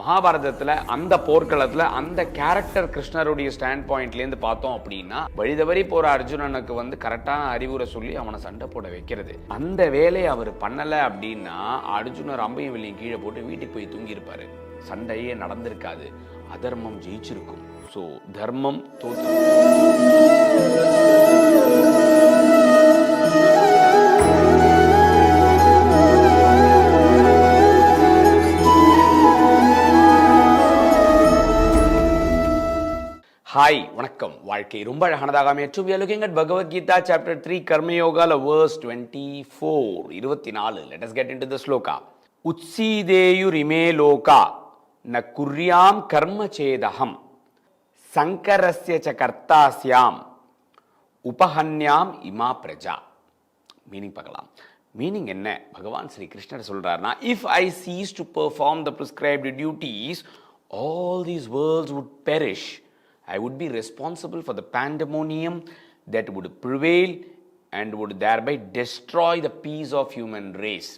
மகாபாரதத்தில் அந்த போர்க்களத்துல அந்த கேரக்டர் கிருஷ்ணருடைய ஸ்டாண்ட் பாயிண்ட்லேருந்து பார்த்தோம் அப்படின்னா வழிதவறி போற அர்ஜுனனுக்கு வந்து கரெக்டான அறிவுரை சொல்லி அவனை சண்டை போட வைக்கிறது. அந்த வேலையை அவர் பண்ணல அப்படின்னா அர்ஜுனர் அம்பையும் வெளியும் கீழே போட்டு வீட்டுக்கு போய் தூங்கியிருப்பார். சண்டையே நடந்திருக்காது. அதர்மம் ஜெயிச்சிருக்கும். ஸோ தர்மம் தோற்று ஹாய் வணக்கம். வாழ்க்கை ரொம்ப அழகானதாக அமையற்றும் looking at Bhagavad Gita chapter three கர்மயோகால verse twenty four இருபத்தி நாலு. Let us get into the sloka உத்சீதேயுரிமே லோகா ந குர்யாம் கர்ம சேதகம் சங்கரஸ்ய ச கர்த்தாஸ்யாம் உபஹன்யாம் இமா பிரஜா மீனிங் பார்க்கலாம் மீனிங் என்ன பகவான் ஸ்ரீ கிருஷ்ணர் சொல்றாருன்னா if I cease to perform the prescribed duties all these worlds would perish I would be responsible for the pandemonium that would prevail and would thereby destroy the peace of human race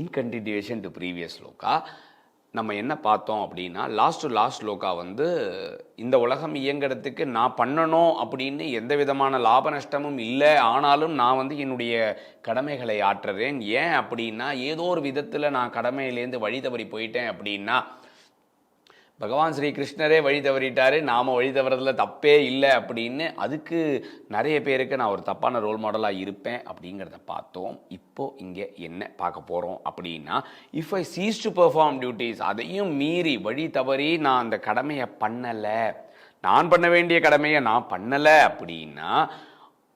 in continuation to previous லோக்கா நம்ம என்ன பார்த்தோம் அப்படின்னா last to last லோக்கா வந்து இந்த உலகம் இயங்குறதுக்கு நான் பண்ணணும் அப்படின்னு எந்த விதமான லாப நஷ்டமும் இல்லை. ஆனாலும் நான் வந்து என்னுடைய கடமைகளை ஆற்றுறேன். ஏன் அப்படின்னா ஏதோ ஒரு விதத்தில் நான் கடமையிலேருந்து வழி தவறி போயிட்டேன் அப்படின்னா பகவான் ஸ்ரீ கிருஷ்ணரே வழி தவறிட்டாரு நாம வழி தவறதுல தப்பே இல்லை அப்படின்னு அதுக்கு நிறைய பேருக்கு நான் ஒரு தப்பான ரோல் மாடலாக இருப்பேன் அப்படிங்கிறத பார்த்தோம். இப்போ இங்கே என்ன பார்க்க போகிறோம் அப்படின்னா if I cease to perform duties அதையும் மீறி வழி தவறி நான் அந்த கடமையை பண்ணலை. நான் பண்ண வேண்டிய கடமையை நான் பண்ணலை அப்படின்னா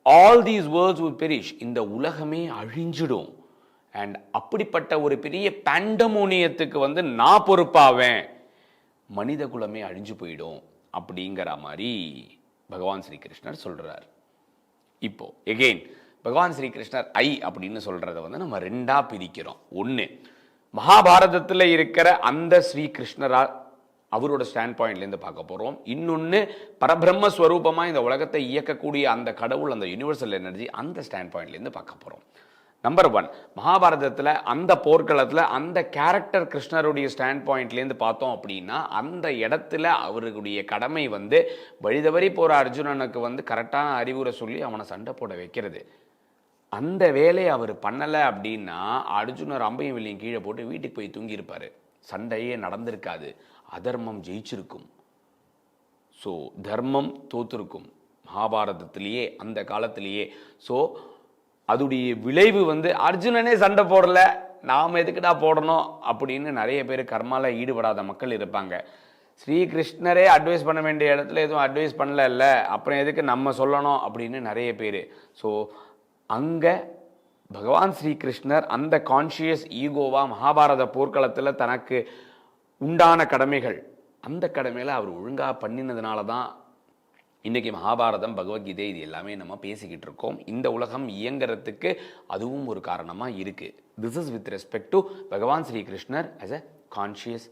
all these words would perish இந்த உலகமே அழிஞ்சிடும். அண்ட் அப்படிப்பட்ட ஒரு பெரிய பேண்டமோனியத்துக்கு வந்து நான் பொறுப்பாவேன். மனித குலமே அழிஞ்சு போயிடும் அப்படிங்கிற மாதிரி பகவான் ஸ்ரீகிருஷ்ணர் சொல்கிறார் இப்போது இப்போ எகெயின் பகவான் ஸ்ரீகிருஷ்ணர் ஐ அப்படின்னு சொல்கிறத வந்து நம்ம ரெண்டாக பிரிக்கிறோம். ஒன்று மகாபாரதத்தில் இருக்கிற அந்த ஸ்ரீகிருஷ்ணரா அவரோட ஸ்டாண்ட் பாயிண்ட்லேருந்து பார்க்க போகிறோம் இன்னொன்று பரபிரம்ம ஸ்வரூபமாக இந்த உலகத்தை இயக்கக்கூடிய அந்த கடவுள் அந்த யூனிவர்சல் எனர்ஜி அந்த ஸ்டாண்ட் பாயிண்ட்லேருந்து பார்க்க போகிறோம் நம்பர் ஒன் மகாபாரதத்தில் அந்த போர்க்களத்தில் அந்த கேரக்டர் கிருஷ்ணருடைய ஸ்டாண்ட் பாயிண்ட்லேருந்து பார்த்தோம் அப்படின்னா அந்த இடத்துல அவருடைய கடமை வந்து வழிதவறி போகிற அர்ஜுனனுக்கு வந்து கரெக்டான அறிவுரை சொல்லி அவனை சண்டை போட வைக்கிறது. அந்த வேலையை அவர் பண்ணலை அப்படின்னா அர்ஜுனர் அம்பையும் வெளியும் கீழே போட்டு வீட்டுக்கு போய் தூங்கியிருப்பாரு. சண்டையே நடந்திருக்காது. அதர்மம் ஜெயிச்சிருக்கும். ஸோ தர்மம் தோத்திருக்கும். மகாபாரதத்திலேயே அந்த காலத்திலேயே. ஸோ அதுடைய விளைவு வந்து அர்ஜுனனே சண்டை போடல நாம் எதுக்குடா போடணும் அப்படின்னு நிறைய பேர் கர்மால ஈடுபடாத மக்கள் இருப்பாங்க. ஸ்ரீகிருஷ்ணரே அட்வைஸ் பண்ண வேண்டிய இடத்துல எதுவும் அட்வைஸ் பண்ணல இல்லை அப்புறம் எதுக்கு நம்ம சொல்லணும் அப்படின்னு நிறைய பேர். ஸோ அங்கே பகவான் ஸ்ரீகிருஷ்ணர் அந்த கான்ஷியஸ் ஈகோவா மகாபாரத போர்க்களத்தில் தனக்கு உண்டான கடமைகள் அந்த கடமையில் அவர் ஒழுங்காக பண்ணினதுனால தான் இன்றைக்கி மகாபாரதம் பகவத்கீதை இது எல்லாமே நம்ம பேசிக்கிட்டு இருக்கோம். இந்த உலகம் இயங்குறதுக்கு அதுவும் ஒரு காரணமாக இருக்குது this is with respect to பகவான் ஸ்ரீ கிருஷ்ணர் as a conscious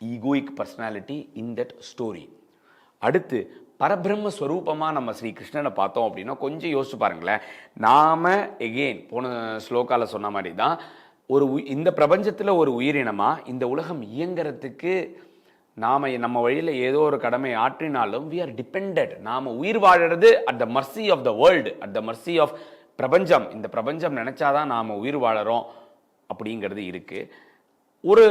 egoic personality in that story அடுத்து பரபிரம்ம ஸ்வரூபமாக நம்ம ஸ்ரீ கிருஷ்ணனை பார்த்தோம் அப்படின்னா கொஞ்சம் யோசிச்சு பாருங்களேன். நாம் எகெயின் போன ஸ்லோக்காவில் சொன்ன மாதிரி தான் ஒரு இந்த பிரபஞ்சத்தில் ஒரு உயிரினமாக இந்த உலகம் இயங்குறதுக்கு நாம் நம்ம வழியில் ஏதோ ஒரு கடமை ஆற்றினாலும் வி ஆர் டிபெண்டட் நாம் உயிர் வாழறது at the mercy of the world at the mercy of பிரபஞ்சம். இந்த பிரபஞ்சம் நினச்சாதான் நாம் உயிர் வாழறோம் அப்படிங்கிறது இருக்குது ஒரு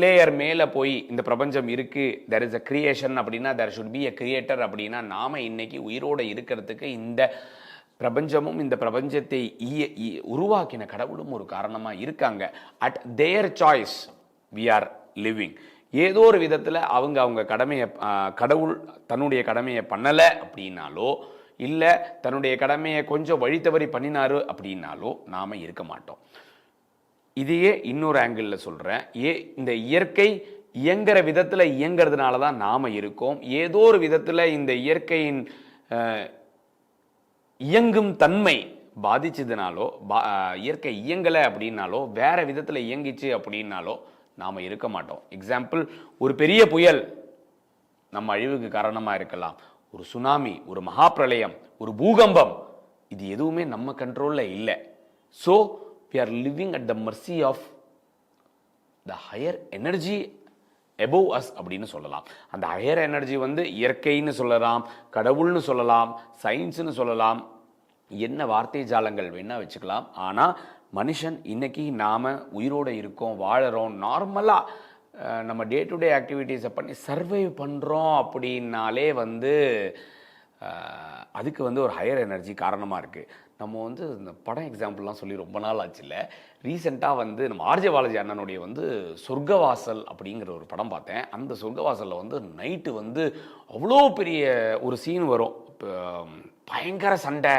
லேயர் மேலே போய் இந்த பிரபஞ்சம் இருக்குது தெர் இஸ் அ கிரியேஷன் அப்படின்னா there should be a creator அப்படின்னா நாம் இன்னைக்கு உயிரோடு இருக்கிறதுக்கு இந்த பிரபஞ்சமும் இந்த பிரபஞ்சத்தை உருவாக்கின கடவுளும் ஒரு காரணமாக இருக்காங்க. At their choice we are living ஏதோ ஒரு விதத்தில் அவங்க அவங்க கடமையை கடவுள் தன்னுடைய கடமையை பண்ணலை அப்படின்னாலோ இல்லை தன்னுடைய கடமையை கொஞ்சம் வழி தவறி பண்ணினாரு அப்படின்னாலோ நாம் இருக்க மாட்டோம். இதையே இன்னொரு ஆங்கிளில் சொல்கிறேன் ஏ இந்த இயற்கை இயங்குற விதத்தில் இயங்கிறதுனால தான் நாம் இருக்கோம். ஏதோ ஒரு விதத்தில் இந்த இயற்கையின் இயங்கும் தன்மை பாதிச்சதுனாலோ பா- இயற்கை இயங்கலை அப்படின்னாலோ வேறு விதத்தில் இயங்கிச்சு அப்படின்னாலோ நாம் இருக்க மாட்டோம். எக்ஸாம்பிள் ஒரு பெரிய புயல் நம்ம அழிவுக்கு காரணமாக இருக்கலாம். ஒரு சுனாமி ஒரு மகாப்பிரளயம் ஒரு பூகம்பம் இது எதுவுமே நம்ம கண்ட்ரோலில் இல்லை. So we are living at the mercy of the higher energy above us அப்படின்னு சொல்லலாம். அந்த ஹையர் எனர்ஜி வந்து இயற்கைன்னு சொல்லலாம் கடவுள்னு சொல்லலாம் சயின்ஸ்னு சொல்லலாம். என்ன வார்த்தை ஜாலங்கள் வேணால் வச்சுக்கலாம். ஆனால் மனுஷன் இன்னைக்கு நாம் உயிரோடு இருக்கோம் வாழறோம். நார்மலாக நம்ம டே டு டே ஆக்டிவிட்டீஸை பண்ணி சர்வை பண்ணுறோம் அப்படின்னாலே வந்து அதுக்கு வந்து ஒரு ஹையர் எனர்ஜி காரணமாக இருக்குது நம்ம வந்து இந்த படம் எக்ஸாம்பிள்லாம் சொல்லி ரொம்ப நாள் ஆச்சுல்ல. ரீசெண்டாக வந்து நம்ம ஆர்ஜே பாலாஜி அண்ணனுடைய வந்து சொர்க்கவாசல் அப்படிங்கிற ஒரு படம் பார்த்தேன். அந்த சொர்க்கவாசலில் வந்து நைட்டு வந்து அவ்வளோ பெரிய ஒரு சீன் வரும். இப்போ, பயங்கர சண்டை.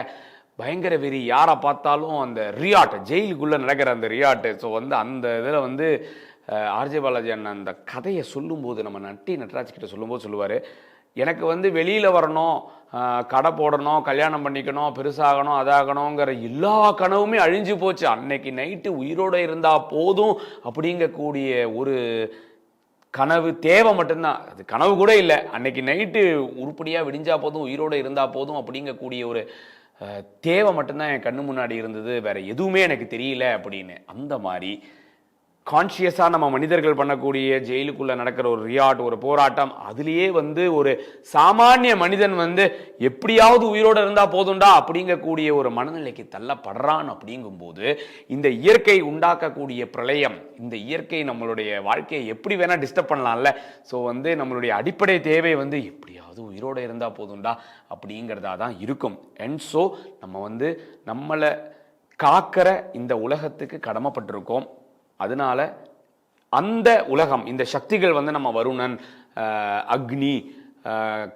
பயங்கர வெறி. யாரை பார்த்தாலும் அந்த ரியாட் ஜெயிலுக்குள்ளே நடக்கிற அந்த ரியாட்டு ஸோ வந்து அந்த இதில் வந்து ஆர்ஜே பாலாஜி அண்ணன் அந்த கதையை சொல்லும்போது நம்ம நட்டி நட்ராஜ் கிட்ட சொல்லும்போது சொல்லுவார் எனக்கு வந்து வெளியில் வரணும் கடை போடணும் கல்யாணம் பண்ணிக்கணும் பெருசாகணும் அதாகணுங்கிற எல்லா கனவுமே அழிஞ்சு போச்சு. அன்னைக்கு நைட்டு உயிரோடு இருந்தால் போதும் அப்படிங்கக்கூடிய ஒரு கனவு தேவை மட்டும்தான். அது கனவு கூட இல்லை. அன்னைக்கு நைட்டு உருப்படியாக விடிஞ்சா போதும் உயிரோடு இருந்தால் போதும் அப்படிங்கக்கூடிய ஒரு தேவை மட்டும்தான் என் கண்ணு முன்னாடி இருந்தது வேற எதுவுமே எனக்கு தெரியல அப்படின்னு. அந்த மாதிரி கான்ஷியஸாக நம்ம மனிதர்கள் பண்ணக்கூடிய ஜெயிலுக்குள்ளே நடக்கிற ஒரு ரியாட் ஒரு போராட்டம் அதுலேயே வந்து ஒரு சாமானிய மனிதன் வந்து எப்படியாவது உயிரோடு இருந்தால் போதும்டா அப்படிங்கக்கூடிய ஒரு மனநிலைக்கு தள்ளப்படுறான் அப்படிங்கும்போது இந்த இயற்கை உண்டாக்கக்கூடிய பிரளயம் இந்த இயற்கை நம்மளுடைய வாழ்க்கையை எப்படி வேணால் டிஸ்டர்ப் பண்ணலாம்ல ஸோ வந்து நம்மளுடைய அடிப்படை தேவை வந்து எப்படியாவது உயிரோடு இருந்தால் போதும்டா அப்படிங்கிறதா தான் இருக்கும். அண்ட் ஸோ நம்ம வந்து நம்மளை காக்கிற இந்த உலகத்துக்கு கடமைப்பட்டிருக்கோம். அதனால அந்த உலகம் இந்த சக்திகள் வந்து நம்ம வருணன் அக்னி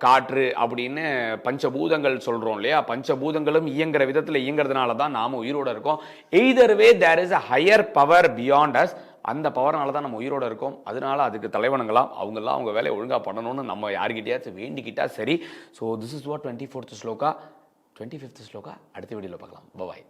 காற்று அப்படின்னு பஞ்சபூதங்கள் சொல்கிறோம் இல்லையா? பஞ்சபூதங்களும் இயங்குற விதத்தில் இயங்குறதுனால தான் நாம் உயிரோட இருக்கோம். Either way there is a higher power beyond us அந்த பவர்னால தான் நம்ம உயிரோட இருக்கோம். அதனால அதுக்கு தலைவனுங்களாம் அவங்கெல்லாம் அவங்க வேலையை ஒழுங்காக பண்ணணும்னு நம்ம யார்கிட்டயாச்சும் வேண்டிக்கிட்டா சரி. So this is what twenty fourth sloka twenty fifth sloka அடுத்த வீடியோவில் பார்க்கலாம். பாய்